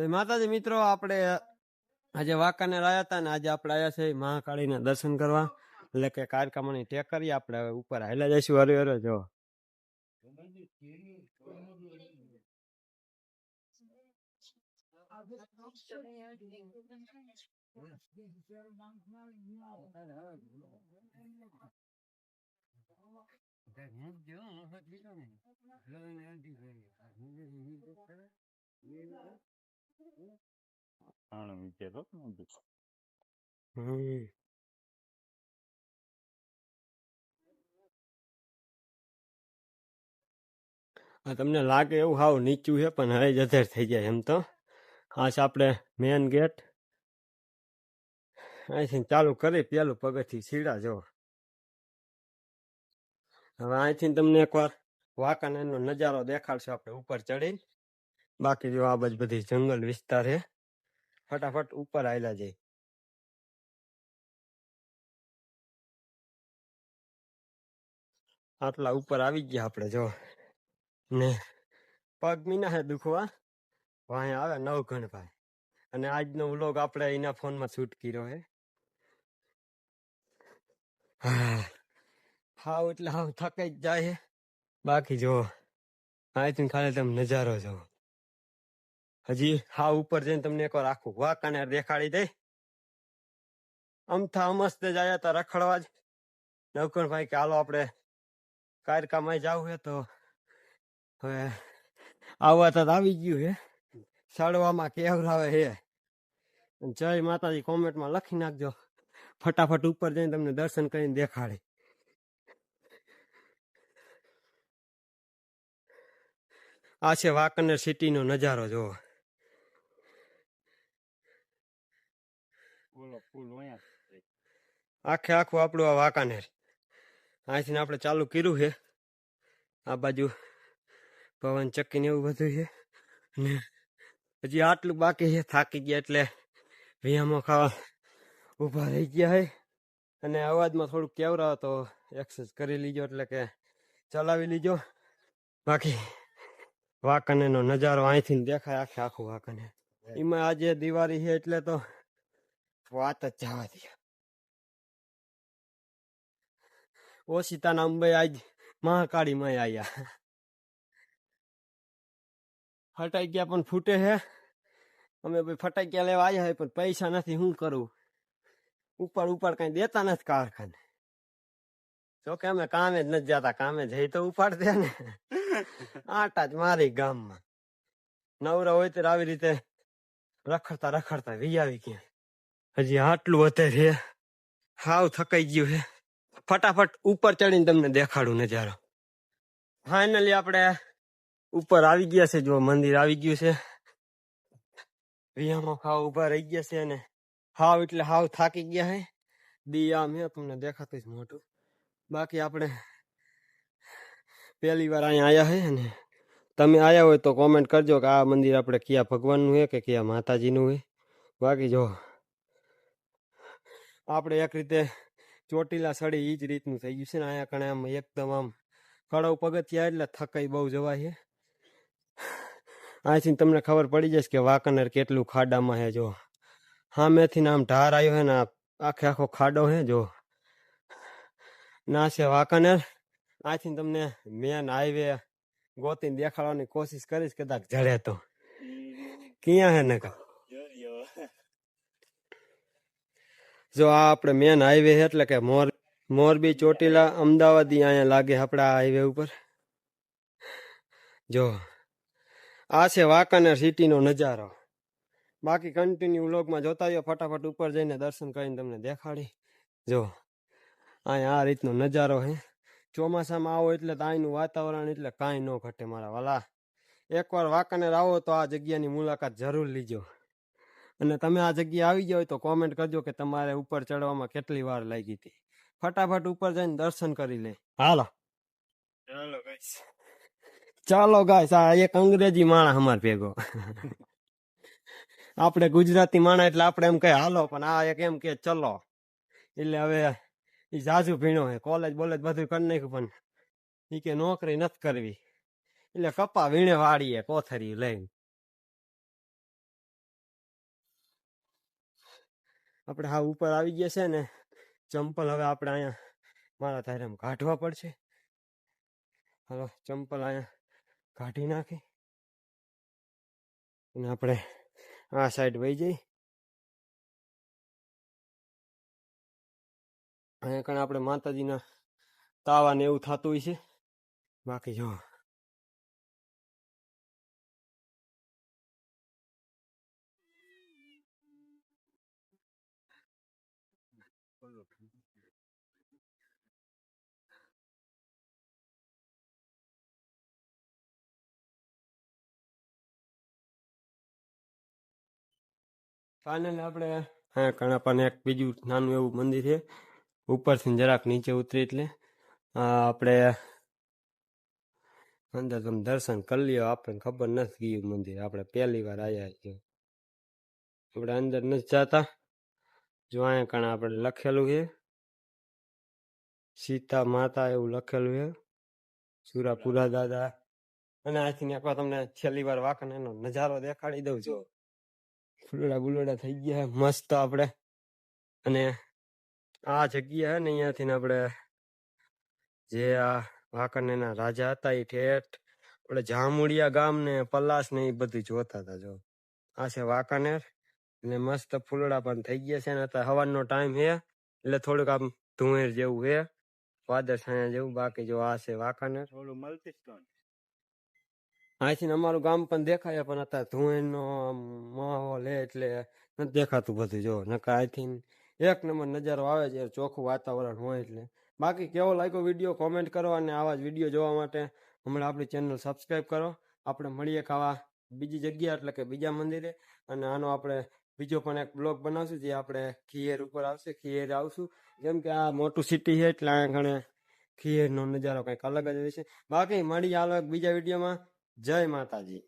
જય માતાજી મિત્રો, આપણે આજે વાંકાનેર આવ્યા હતા ને આજે આપણે આવ્યા છે મહાકાળીના દર્શન કરવા. એટલે કે કારકામાની ટેક કરી આપણે હવે ઉપર હાલ્યા જઈશું હરે હરે, જો. હમ. આ તમને લાગે એવું હાવ નીચું છે પણ હવે જધેર થઈ જાય એમ તો. આ છે આપણે મેન ગેટ અહીંથી ચાલુ કરી પેલું પગથિયું સીડા જો. હવે અહીંથી તમને એકવાર વાંકાનેરનો નજારો દેખાડશે આપણે ઉપર ચડી બાકી જો આ બાજુ બધી જંગલ વિસ્તાર છે. ફટાફટ ઉપર આવેલા જાય. આટલા ઉપર આવી ગયા આપણે જો. ને પગ મીના હે દુખવા. ભાઈ આવે ભાઈ. અને આજનો વ્લોગ આપણે એના ફોનમાં શૂટ કર્યો હે. હા. એટલે હાવ થકાઈ જ જાય હે. બાકી જો અહીંથી ખાલી તમે નજારો જો હજી હા ઉપર જઈને તમને એકવાર આખું વાંકાનેર દેખાડી દે અમથા અમસ્ત જાય હતા રખડવા જ. નવકણભાઈ કે, હાલો આપણે કારકામાં જવું હે તો હવે આવવા તો આવી ગયું હે. સડવામાં કેવરાવે હે. જય માતાજી કોમેન્ટમાં લખી નાખજો. ફટાફટ ઉપર જઈને તમને દર્શન કરીને દેખાડે. આ છે વાંકાનેર સિટીનો નજારો જો આખે આખું આપણું આ વાંકાનેર. અહીંથી આપણે ચાલુ કર્યું છે. આ બાજુ પવન ચક્કી ને એવું બધું છે. ને હજી આટલું બાકી છે થાકી ગયા એટલે વિયામાં ખાવા ઊભા રહી ગયા છે. અને અવાજમાં થોડુંક કેવરા તો એક્સરસાઇઝ કરી લીજો એટલે કે ચલાવી લીજો. બાકી વાંકાનેરનો નજારો અહીંથી દેખાય આખે આખું વાંકાનેર. એમાં આજે દિવાળી છે એટલે તો વાત જ જવા દે ઓશિતાના અંબે આજ મહાકાળીમાં આયા ફટાક્યા પણ ફૂટે હે અમે ભાઈ ફટાક્યા લેવા આવ્યા હે પણ પૈસા નથી શું કરું ઉપર ઉપર કઈ દેતા નથી કારખાને જો કે અમે કામે જ નથી જતા કામે જઈ તો ઉપાડ દે ને આટા જ મારી ગામમાં નવરા હોય ત્યારે આવી રીતે રખડતા રખડતા વી આવી ક્યાં હજી આટલું અત્યારે છે હાવ થકાઈ ગયું છે ફટાફટ ઉપર ચડીને તમને દેખાડું નજારો. ફાઇનલી આપણે ઉપર આવી ગયા છે. જો મંદિર આવી ગયું છે. વિયામાં ખાવ ઊભા રહી ગયા છે અને હાવ એટલે હાવ થાકી ગયા હે. દી આમ હે તમને દેખાતું જ મોટું બાકી આપણે પહેલી વાર અહીંયા આવ્યા હે ને તમે આવ્યા હોય તો કોમેન્ટ કરજો કે આ મંદિર આપણે કયા ભગવાનનું છે કે કયા માતાજીનું હોય બાકી જો આપણે એક રીતે ચોટીલા સડી એ જ રીતનું થઈ ગયું છે ને અહીંયા કણે આમ એકદમ આમ કડવ પગથિયા એટલે થકાઈ બહુ જવાય છે અહીંથી તમને ખબર પડી જશે કે વાંકનર કેટલું ખાડામાં છે જો. સામેથી આમ ઢાર આવ્યો છે ને આખે આખો ખાડો છે જો. ના છે વાંકાનેર. આથી તમને મેન હાઈવે ગોતીને દેખાડવાની કોશિશ કરીશ કદાચ જડે તો. ક્યાં હે નકા જો આ આપણે મેન હાઈવે એટલે કે મોર, મોરબી, ચોટીલા, અમદાવાદ અહીંયા લાગે આપણા હાઈવે ઉપર. જો, આ છે વાંકાનેર સિટીનો નજારો. બાકી કન્ટિન્યુ વ્લોગમાં જોતા આવ્યો ફટાફટ ઉપર જઈને દર્શન કરીને તમને દેખાડી. જો, અહીંયા આ રીતનો નજારો હે ચોમાસામાં આવો એટલે અહીંનું વાતાવરણ એટલે કાંઈ ન ઘટે મારા વાલા. એકવાર વાંકાનેર આવો તો આ જગ્યાની મુલાકાત જરૂર લીજો. અને તમે આ જગ્યાએ આવી ગયા હોય તો કોમેન્ટ કરજો કે તમારે ઉપર ચડવામાં કેટલી વાર લાગી હતી. ફટાફટ ઉપર જઈને દર્શન કરી લે. હાલો. ચાલો ગાઈસ ચાલો ગાઈસ આ એક અંગ્રેજી માણસ અમાર ભેગો. આપણે ગુજરાતી માણસ એટલે આપણે એમ કહે હાલો પણ આ એક એમ કે ચલો. એટલે હવે એ જાજુ ભીણો હે કોલેજ બોલેજ બધું કરી નાખ્યું પણ એ કે નોકરી નથી કરવી. એટલે કપા વીણે વાળીએ કોથરી લઈને. આપણે હા, ઉપર આવી ગયા છે ને, ચંપલ હવે આપણે અહીંયા મારા તારે કાઢવા પડશે. હાલો, ચંપલ અહીંયા કાઢી નાખી. અને આપણે આ સાઈડ વહી જઈ. અહીંયા કણ આપણે માતાજીના તાવા ને એવું થતું હોય છે. બાકી જો ફાઇનલ આપણે, હા કણાપાને એક બીજું નાનું એવું મંદિર છે. ઉપરથી જરાક નીચે ઉતરી એટલે આપણે અંદર તમે દર્શન કરી લ્યો. આપણને ખબર નથી ગયું મંદિર. આપણે પહેલી વાર આવ્યા છીએ. આપણે અંદર નથી જતા. જો અહીંયા કણ આપણે લખેલું છે? સીતા માતા એવું લખેલું છે? સુરાપુરા દાદા. અને આથી એકવાર તમને છેલ્લી વાર વાંકણ એનો નજારો દેખાડી દઉં જો ફુલડા બુલડા થઈ ગયા મસ્ત આપણે. અને આ જગ્યા ને અહીંયાથી ને આપણે જે આ વાંકાનેરના રાજા હતા એ ઠેઠ આપણે જામુડિયા ગામ ને પલાસ ને એ બધું જોતા હતા જો. આ છે વાંકાનેર ને મસ્ત ફૂલડા પણ થઈ ગયા છે ને અત્યારે હવાનો ટાઈમ છે એટલે થોડુંક આમ ધુંએર જેવું છે વાદળ છાયા જેવું બાકી જો આ છે વાંકાનેર. થોડું મલ્ટી સ્ટોન અહીંથી અમારું ગામ પણ દેખાય પણ અત્યારે ધુએરનો આમ માહોલ હે એટલે નથી દેખાતું બધું જો. નકર અહીંથી એક નંબર નજારો આવે છે ચોખ્ખું વાતાવરણ હોય એટલે. બાકી કેવો લાગ્યો વીડિયો કોમેન્ટ કરો અને આવા જ વીડિયો જોવા માટે હમણાં આપણી ચેનલ સબસ્ક્રાઈબ કરો. આપણે મળીએ ખાવા બીજી જગ્યા એટલે કે બીજા મંદિરે. અને આનો આપણે બીજો પણ એક બ્લોગ બનાવશું જે આપણે ખીયર ઉપર આવશે ખીયર આવશું. જેમ કે આ મોટું સિટી છે એટલે અહીંયા ઘણે ખીયરનો નજારો કંઈક અલગ જ હોય છે. બાકી મળી આલો બીજા વિડીયોમાં. જય માતાજી.